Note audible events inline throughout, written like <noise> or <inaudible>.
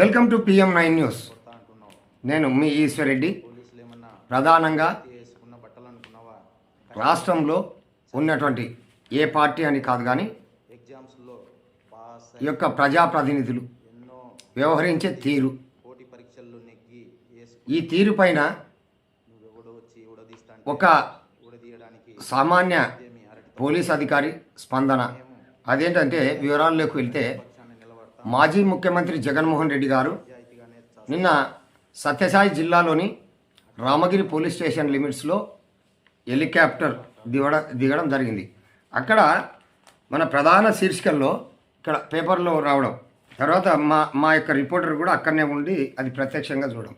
Welcome to PM nine news. నేను మీ ఈశ్వరెడ్డి. ప్రధానంగా రాష్ట్రంలో ఉన్నటువంటి ఏ పార్టీ అని కాదు కానీ ఎగ్జామ్స్లో ఈ యొక్క ప్రజాప్రతినిధులు ఎన్నో వ్యవహరించే తీరు. పోటీ పరీక్షల్లో ఈ తీరు పైన వచ్చి ఒక సామాన్య పోలీస్ అధికారి స్పందన. అదేంటంటే వివరాల్లోకి వెళ్తే మాజీ ముఖ్యమంత్రి జగన్మోహన్ రెడ్డి గారు నిన్న సత్యసాయి జిల్లాలోని రామగిరి పోలీస్ స్టేషన్ లిమిట్స్లో హెలికాప్టర్ దిగడ దిగడం జరిగింది. అక్కడ మన ప్రధాన శీర్షికల్లో ఇక్కడ పేపర్లో రావడం. తర్వాత మా మా యొక్క రిపోర్టర్ కూడా అక్కడనే ఉండి అది ప్రత్యక్షంగా చూడడం.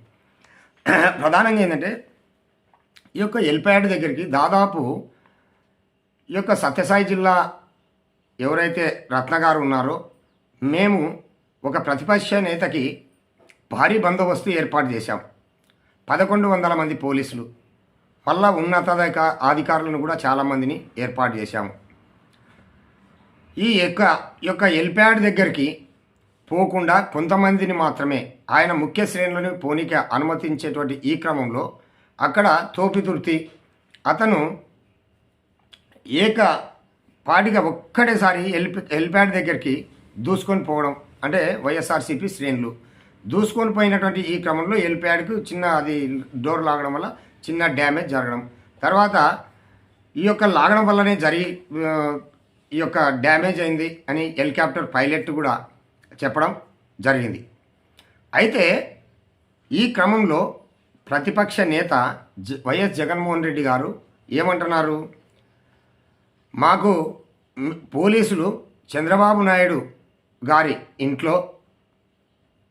<clears throat> ప్రధానంగా ఏంటంటే ఈ యొక్క ఎల్ప్యాడ్ దగ్గరికి దాదాపు ఈ యొక్క సత్యసాయి జిల్లా ఎవరైతే రత్నగారు ఉన్నారో మేము ఒక ప్రతిపక్ష నేతకి భారీ బందోబస్తు ఏర్పాటు చేశాం. పదకొండు వందల మంది పోలీసులు మళ్ళా ఉన్నతాధిక అధికారులను కూడా చాలామందిని ఏర్పాటు చేశాము. ఈ యొక్క యొక్క ఎల్ప్యాడ్ దగ్గరికి పోకుండా కొంతమందిని మాత్రమే ఆయన ముఖ్య శ్రేణులను పోనీకి అనుమతించేటువంటి ఈ క్రమంలో అక్కడ తోపితుర్తి అతను ఏక పాటిగా ఒక్కటేసారి ఎల్పి హెల్ప్యాడ్ దగ్గరికి దూసుకొని పోవడం. అంటే వైఎస్ఆర్సీపీ శ్రేణులు. దూసుకొని పోయినటువంటి ఈ క్రమంలో ఎల్ప్యాడ్కు చిన్న అది డోర్ లాగడం వల్ల చిన్న డ్యామేజ్ జరగడం. తర్వాత ఈ యొక్క లాగడం వల్లనే జరిగి ఈ యొక్క డ్యామేజ్ అయింది అని హెలికాప్టర్ పైలట్ కూడా చెప్పడం జరిగింది. అయితే ఈ క్రమంలో ప్రతిపక్ష నేత జ వైఎస్ జగన్మోహన్ రెడ్డి గారు ఏమంటున్నారు? మాకు పోలీసులు చంద్రబాబు నాయుడు గారి ఇంట్లో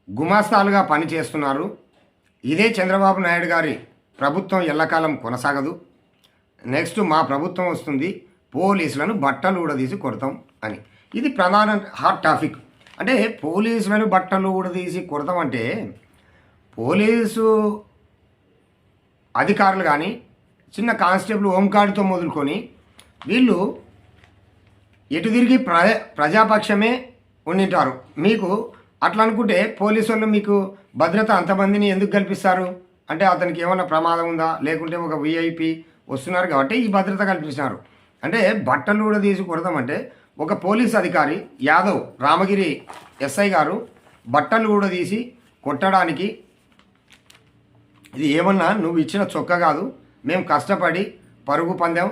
గుమాస్తాలుగా పనిచేస్తున్నారు. ఇదే చంద్రబాబు నాయుడు గారి ప్రభుత్వం ఎల్లకాలం కొనసాగదు. నెక్స్ట్ మా ప్రభుత్వం వస్తుంది. పోలీసులను బట్టలు ఊడదీసి కొడతాం అని. ఇది ప్రధాన హాట్ టాపిక్. అంటే పోలీసులను బట్టలు ఊడదీసి కొడతాం అంటే పోలీసు అధికారులు కానీ చిన్న కానిస్టేబుల్ హోంగార్డుతో మొదలుకొని వీళ్ళు ఎటు తిరిగి ప్ర ప్రజాపక్షమే ఉండింటారు. మీకు అట్లా అనుకుంటే పోలీసు వాళ్ళు మీకు భద్రత అంతమందిని ఎందుకు కల్పిస్తారు? అంటే అతనికి ఏమైనా ప్రమాదం ఉందా? లేకుంటే ఒక విఐపి వస్తున్నారు కాబట్టి ఈ భద్రత కల్పిస్తున్నారు అంటే బట్టలు కూడా తీసి కొడతామంటే ఒక పోలీస్ అధికారి యాదవ్ రామగిరి ఎస్ఐ గారు బట్టలు కూడా తీసి కొట్టడానికి ఇది ఏమన్నా నువ్వు ఇచ్చిన చొక్క కాదు మేము కష్టపడి పరుగు పందాం.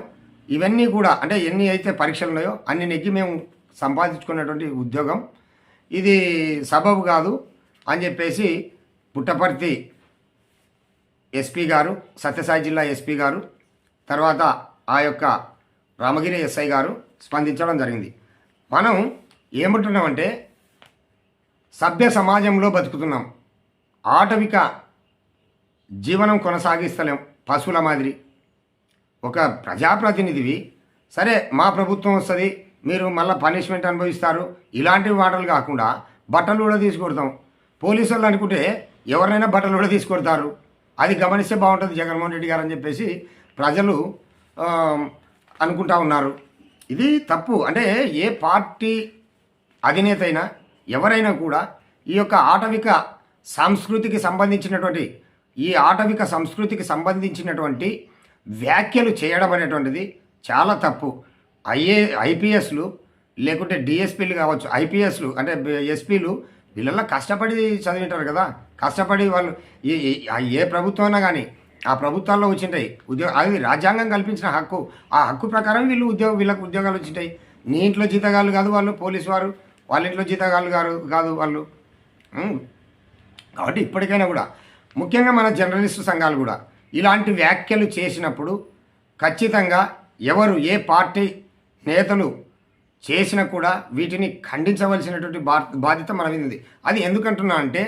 ఇవన్నీ కూడా అంటే ఎన్ని అయితే పరీక్షలు ఉన్నాయో అన్ని నెగ్గి మేము సంపాదించుకున్నటువంటి ఉద్యోగం. ఇది సబబు కాదు అని చెప్పేసి పుట్టపర్తి ఎస్పీ గారు సత్యసాయి జిల్లా ఎస్పీ గారు తర్వాత ఆ యొక్క రామగిరి ఎస్ఐ గారు స్పందించడం జరిగింది. మనం ఏమంటున్నామంటే సభ్య సమాజంలో బతుకుతున్నాం. ఆటవిక జీవనం కొనసాగిస్తలేం పశువుల మాదిరి. ఒక ప్రజాప్రతినిధివి సరే మా ప్రభుత్వం వస్తుంది మీరు మళ్ళీ పనిష్మెంట్ అనుభవిస్తారు. ఇలాంటి మాటలు కాకుండా బట్టలు కూడా తీసుకొడతాం. పోలీసు వాళ్ళు అనుకుంటే ఎవరైనా బట్టలు కూడా తీసుకొడతారు. అది గమనిస్తే బాగుంటుంది జగన్మోహన్ రెడ్డి గారు అని చెప్పేసి ప్రజలు అనుకుంటా ఉన్నారు. ఇది తప్పు. అంటే ఏ పార్టీ అధినేత అయినా ఎవరైనా కూడా ఈ యొక్క ఆటవిక సంస్కృతికి సంబంధించినటువంటి ఈ ఆటవిక సంస్కృతికి సంబంధించినటువంటి వ్యాఖ్యలు చేయడం అనేటువంటిది చాలా తప్పు. ఐఏ ఐపీఎస్లు లేకుంటే డిఎస్పీలు కావచ్చు ఐపీఎస్లు అంటే ఎస్పీలు వీళ్ళల్లో కష్టపడి చదివింటారు కదా. కష్టపడి వాళ్ళు ఏ ఏ- ప్రభుత్వం అయినా కానీ ఆ ప్రభుత్వాల్లో వచ్చింటాయి ఉద్యోగ అది రాజ్యాంగం కల్పించిన హక్కు. ఆ హక్కు ప్రకారం వీళ్ళు ఉద్యోగ వీళ్ళకు ఉద్యోగాలు వచ్చింటాయి. నీ ఇంట్లో జీతగాళ్ళు కాదు వాళ్ళు పోలీసు వారు వాళ్ళ ఇంట్లో జీతగాళ్ళు గారు కాదు వాళ్ళు. కాబట్టి ఇప్పటికైనా కూడా ముఖ్యంగా మన జర్నలిస్టు సంఘాలు కూడా ఇలాంటి వ్యాఖ్యలు చేసినప్పుడు ఖచ్చితంగా ఎవరు ఏ పార్టీ నేతలు చేసినా కూడా వీటిని ఖండించవలసినటువంటి బా బాధ్యత మన మీద ఉంది. అది ఎందుకంటున్నా అంటే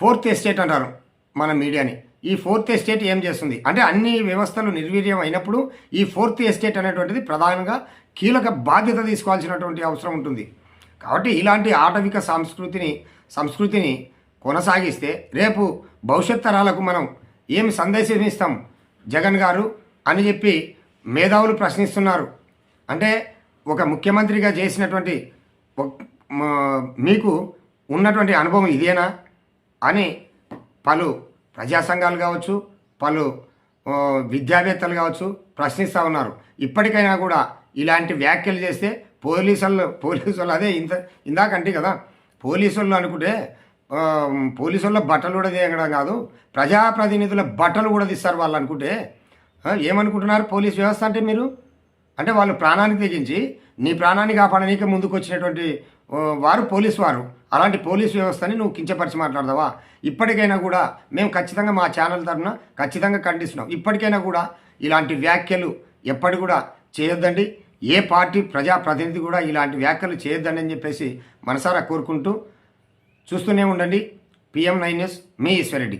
ఫోర్త్ ఎస్టేట్ అంటారు మన మీడియాని. ఈ ఫోర్త్ ఎస్టేట్ ఏం చేస్తుంది? అంటే అన్ని వ్యవస్థలు నిర్వీర్యం అయినప్పుడు ఈ ఫోర్త్ ఎస్టేట్ అనేటువంటిది ప్రధానంగా కీలక బాధ్యత తీసుకోవాల్సినటువంటి అవసరం ఉంటుంది. కాబట్టి ఇలాంటి ఆటవిక సంస్కృతిని సంస్కృతిని కొనసాగిస్తే రేపు భవిష్యత్ తరాలకు మనం ఏమి సందేశం ఇస్తాం? జగన్ గారు అని చెప్పి మేధావులు ప్రశ్నిస్తున్నారు. అంటే ఒక ముఖ్యమంత్రిగా చేసినటువంటి మీకు ఉన్నటువంటి అనుభవం ఇదేనా? అని పలు ప్రజా సంఘాలు కావచ్చు పలు విద్యావేత్తలు కావచ్చు ప్రశ్నిస్తూ ఉన్నారు. ఇప్పటికైనా కూడా ఇలాంటి వ్యాఖ్యలు చేస్తే పోలీసులు పోలీసులు అదే ఇంత ఇందాకంటే కదా పోలీసులు అనుకుంటే పోలీసుల్లో బట్టలు కూడా తీయడం కాదు ప్రజాప్రతినిధుల బట్టలు కూడా తీస్తారు వాళ్ళు అనుకుంటే ఏమనుకుంటున్నారు? పోలీస్ వ్యవస్థ అంటే మీరు? అంటే వాళ్ళు ప్రాణానికి తెగించి నీ ప్రాణాన్ని కాపాడనీకే ముందుకు వచ్చినటువంటి వారు పోలీసు వారు. అలాంటి పోలీస్ వ్యవస్థని నువ్వు కించపరిచి మాట్లాడదావా ఇప్పటికైనా కూడా మేము ఖచ్చితంగా మా ఛానల్ తరఫున ఖచ్చితంగా ఖండిస్తున్నాం. ఇప్పటికైనా కూడా ఇలాంటి వ్యాఖ్యలు ఎప్పటి కూడా చేయొద్దండి. ఏ పార్టీ ప్రజాప్రతినిధి కూడా ఇలాంటి వ్యాఖ్యలు చేయొద్దండి అని చెప్పేసి మనసారా కోరుకుంటూ చూస్తూనే ఉండండి. పిఎం నైన్ న్యూస్ మీ ఈశ్వరెడ్డి